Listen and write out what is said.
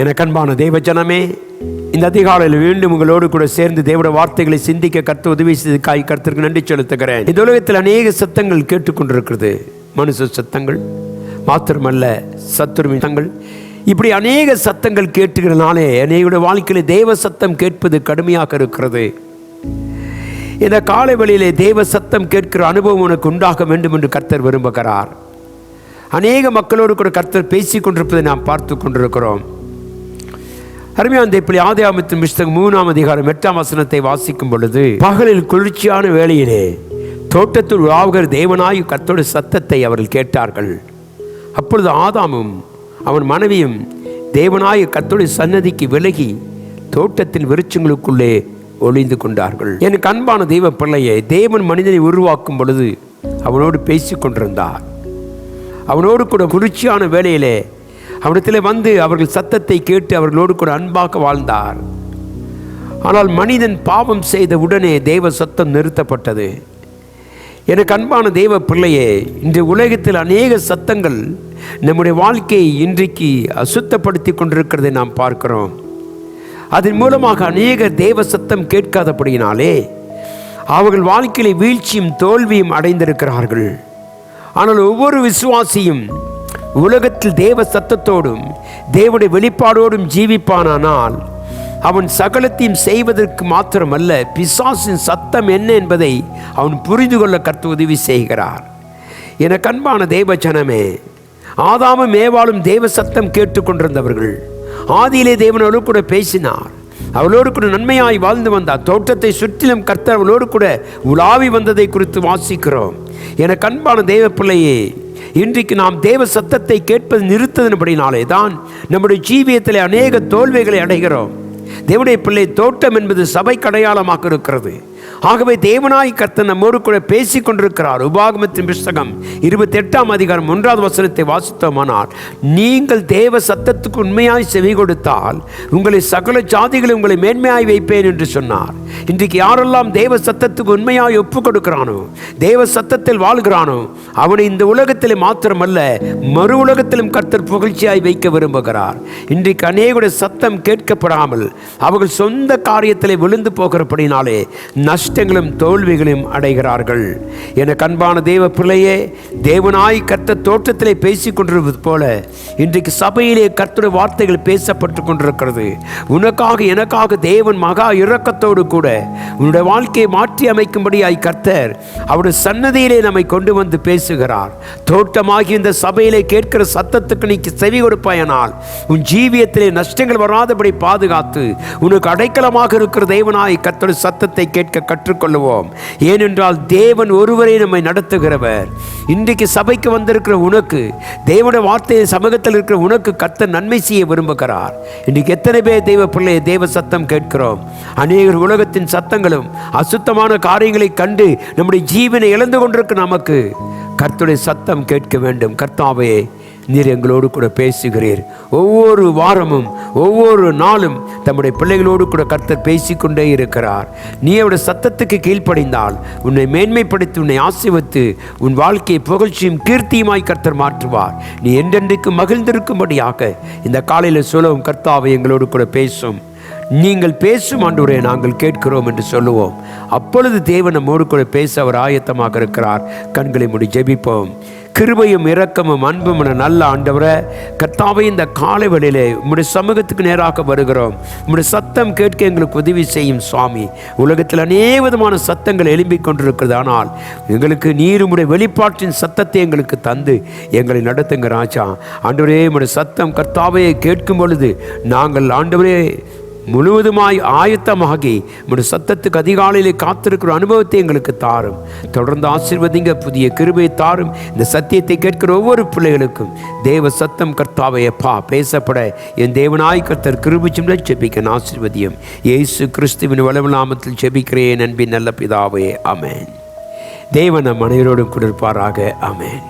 எனக்கு அன்பான ஜனமே இந்த அதிகாலையில் மீண்டும் உங்களோடு கூட சேர்ந்து தேவோட வார்த்தைகளை சிந்திக்க கற்று உதவி செய்ததுக்காய் கருத்திற்கு நன்றி செலுத்துகிறேன். இந்த உலகத்தில் அநேக சத்தங்கள் கேட்டுக்கொண்டிருக்கிறது. மனுஷ சத்தங்கள் மாத்திரமல்ல சத்துருவின் சத்தங்கள். இப்படி அநேக சத்தங்கள் கேட்டுகிறனாலே என்னையுடைய வாழ்க்கையில் தேவ சத்தம் கேட்பது கடுமையாக இருக்கிறது. இந்த காலை வழியிலே தெய்வ சத்தம் கேட்கிற அனுபவம் உனக்கு உண்டாக வேண்டும் என்று கர்த்தர் விரும்புகிறார். அநேக மக்களோடு கூட கர்த்தர் பேசிக் கொண்டிருப்பதை நாம் பார்த்து கொண்டிருக்கிறோம் அருமையான இப்படி ஆதியாமத்தின் புஸ்தகம் மூணாம் அதிகாரம் எட்டாம் வசனத்தை வாசிக்கும் பொழுது பகலில் குளிர்ச்சியான வேளையிலே தோட்டத்தில் உலாவுகிற தேவனாய் கர்த்தருடைய சத்தத்தை அவர்கள் கேட்டார்கள். அப்பொழுது ஆதாமும் அவன் மனைவியும் தேவனாய கர்த்தருடைய சன்னதிக்கு விலகி தோட்டத்தின் விருட்சங்களுக்குள்ளே ஒளிந்து கொண்டார்கள். என் கண்பான தெய்வ பிள்ளையை தேவன் மனிதனை உருவாக்கும் பொழுது அவனோடு பேசிக் கொண்டிருந்தார் அவனோடு கூட குளிர்ச்சியான வேலையிலே அவரிடத்தில் வந்து அவர்கள் சத்தத்தை கேட்டு அவர்களோடு கூட அன்பாக வாழ்ந்தார். ஆனால் மனிதன் பாவம் செய்த உடனே தேவ சத்தம் நிறுத்தப்பட்டது. எனக்கு அன்பான தெய்வ பிள்ளையே இன்று உலகத்தில் அநேக சத்தங்கள் நம்முடைய வாழ்க்கையை இன்றைக்கு அசுத்தப்படுத்தி கொண்டிருக்கிறதை நாம் பார்க்கிறோம். அதன் மூலமாக அநேக தெய்வ சத்தம் கேட்காதபடியினாலே அவர்கள் வாழ்க்கையில் வீழ்ச்சியும் தோல்வியும் அடைந்திருக்கிறார்கள். ஆனால் ஒவ்வொரு விசுவாசியும் உலகத்தில் தேவ சத்தத்தோடும் தேவனுடைய வெளிப்பாடோடும் ஜீவிப்பானானால் அவன் சகலத்தையும் செய்வதற்கு மாத்திரமல்ல பிசாசின் சத்தம் என்ன என்பதை அவன் புரிந்து கொள்ள கற்று உதவி செய்கிறார். என கண்பான தேவ ஜனமே ஆதாமும் மேவாலும் தேவ சத்தம் கேட்டுக்கொண்டிருந்தவர்கள் ஆதியிலே தேவனோடு கூட பேசினார். அவளோடு கூட நன்மையாய் வாழ்ந்து வந்தார். தோட்டத்தை சுற்றிலும் கர்த்தர் அவளோடு கூட உலாவி வந்ததை குறித்து வாசிக்கிறோம். என கண்பான தேவ பிள்ளையே இன்றைக்கு நாம் தேவ சத்தத்தை கேட்பது நிறுத்ததின்படினாலே தான் நம்முடைய ஜீவியத்தில் அநேக தோல்விகளை அடைகிறோம். தேவனுடைய பிள்ளை தோட்டம் என்பது சபை கடையாளமாக இருக்கிறது. ஆகவே தேவனாய் கர்த்தர் நம்மோடு கூட பேசிக் கொண்டிருக்கிறார் உபாகமத்தின் புஸ்தகம் இருபத்தி எட்டாம் அதிகாரம் ஒன்றாவது வசனத்தை வாசித்தோமானால் நீங்கள் தேவ சத்தத்துக்கு உண்மையாய் செவி கொடுத்தால் உங்களை சகல ஜாதிகளை உங்களை மேன்மையாய் வைப்பேன் என்று சொன்னார். இன்றைக்கு யாரெல்லாம் தேவ சத்தத்துக்கு உண்மையாய் ஒப்பு கொடுக்கிறானோ தேவ சத்தத்தில் வாழ்கிறானோ அவனை இந்த உலகத்தில் மாத்திரமல்ல மறு உலகத்திலும் கர்த்தர் புகழ்ச்சியாய் வைக்க விரும்புகிறார். இன்றைக்கு அநேகுடைய சத்தம் கேட்கப்படாமல் அவர்கள் சொந்த காரியத்தில் விழுந்து போகிறபடினாலே நஷ்டங்களும் தோல்விகளையும் அடைகிறார்கள். என கண்பான தேவ பிள்ளையே தேவனாய் கர்த்த தோட்டத்திலே பேசிக் கொண்டிருப்பது போல இன்றைக்கு சபையிலே கர்த்தருடைய வார்த்தைகள் பேசப்பட்டு கொண்டிருக்கிறது. உனக்காக எனக்காக தேவன் மகா இரக்கத்தோடு கூட உன்னுடைய வாழ்க்கையை மாற்றி அமைக்கும்படியாய் கர்த்தர் அவருடைய சன்னதியிலே நம்மை கொண்டு வந்து பேசுகிறார். தோட்டமாகி இந்த சபையிலே கேட்கிற சத்தத்துக்கு நீ செவி கொடுப்பாயனால் உன் ஜீவியத்திலே நஷ்டங்கள் வராதபடி பாதுகாத்து உனக்கு அடைக்கலமாக இருக்கிற தேவனாய் கர்த்தருடைய சத்தத்தை கேட்க கற்றுக்கொள்ளுவோம். ஏனென்றால் தேவன் ஒருவரை நம்மை நடத்துகிறவர். இன்றைக்கு சபைக்கு வந்திருக்கிற உனக்கு தேவனுடைய வார்த்தையை சமூகத்தில் இருக்கிற உனக்கு கத்த நன்மை செய்ய விரும்புகிறார். இன்றைக்கு எத்தனை பேர் தெய்வ பிள்ளையை தெய்வ சத்தம் கேட்கிறோம். அநேகர் உலகத்தின் சத்தங்களும் அசுத்தமான காரியங்களை கண்டு நம்முடைய ஜீவனை இழந்து கொண்டிருக்கு நமக்கு கர்த்துடைய சத்தம் கேட்க வேண்டும். கர்த்தாவையே நீர் எங்களோடு கூட பேசுகிறீர். ஒவ்வொரு வாரமும் ஒவ்வொரு நாளும் தம்முடைய பிள்ளைகளோடு கூட கர்த்தர் பேசிக்கொண்டே இருக்கிறார். நீ அவருடைய சத்தத்துக்கு கீழ்ப்படைந்தால் உன்னை மேன்மைப்படுத்தி உன்னை ஆசிர்வத்து உன் வாழ்க்கையை புகழ்ச்சியும் கீர்த்தியுமாய் கர்த்தர் மாற்றுவார். நீ என்றென்றைக்கு மகிழ்ந்திருக்கும்படியாக இந்த காலையில் சொல்லவும் கர்த்தாவை எங்களோடு கூட பேசும். நீங்கள் பேசும் ஆண்டவரே நாங்கள் கேட்கிறோம் என்று சொல்லுவோம். அப்பொழுது தேவன் நம்மோடு கூட பேச அவர் ஆயத்தமாக இருக்கிறார். கண்களை மூடி ஜெபிப்போம். கிருபையும் இரக்கமும் அன்பும் என நல்ல ஆண்டவரை கர்த்தாவை இந்த காலை வேளையிலே உம்முடைய சமூகத்துக்கு நேராக வருகிறோம். உம்முடைய சத்தம் கேட்க எங்களுக்கு உதவி செய்யும் சுவாமி. உலகத்தில் அநேக விதமான சத்தங்கள் எழும்பிக் கொண்டிருக்கிறது. ஆனால் எங்களுக்கு நீர் வெளிப்பாட்டின் சத்தத்தை எங்களுக்கு தந்து எங்களை நடத்துங்க ராஜா. ஆண்டவரே உம்முடைய சத்தம் கர்த்தாவையை கேட்கும் பொழுது நாங்கள் ஆண்டவரே முழுவதுமாய் ஆயத்தமாகி உடைய சத்தத்துக்கு அதிகாலையிலே காத்திருக்கிற அனுபவத்தை எங்களுக்கு தாரும். தொடர்ந்து ஆசீர்வதிங்க புதிய கிருபையை தாரும். இந்த சத்தியத்தை கேட்கிற ஒவ்வொரு பிள்ளைகளுக்கும் தேவ சத்தம் கர்த்தாவையப்பா பேசப்பட. என் தேவனாய் கர்த்தர் கிருபிச்சும் செபிக்க ஆசீர்வதியும். இயேசு கிறிஸ்துவின் வளவலாமத்தில் செபிக்கிறேன் அன்பின் நல்ல பிதாவே அமேன் தேவன் நம் அனைவரோடும் கொடுப்பாராக அமேன்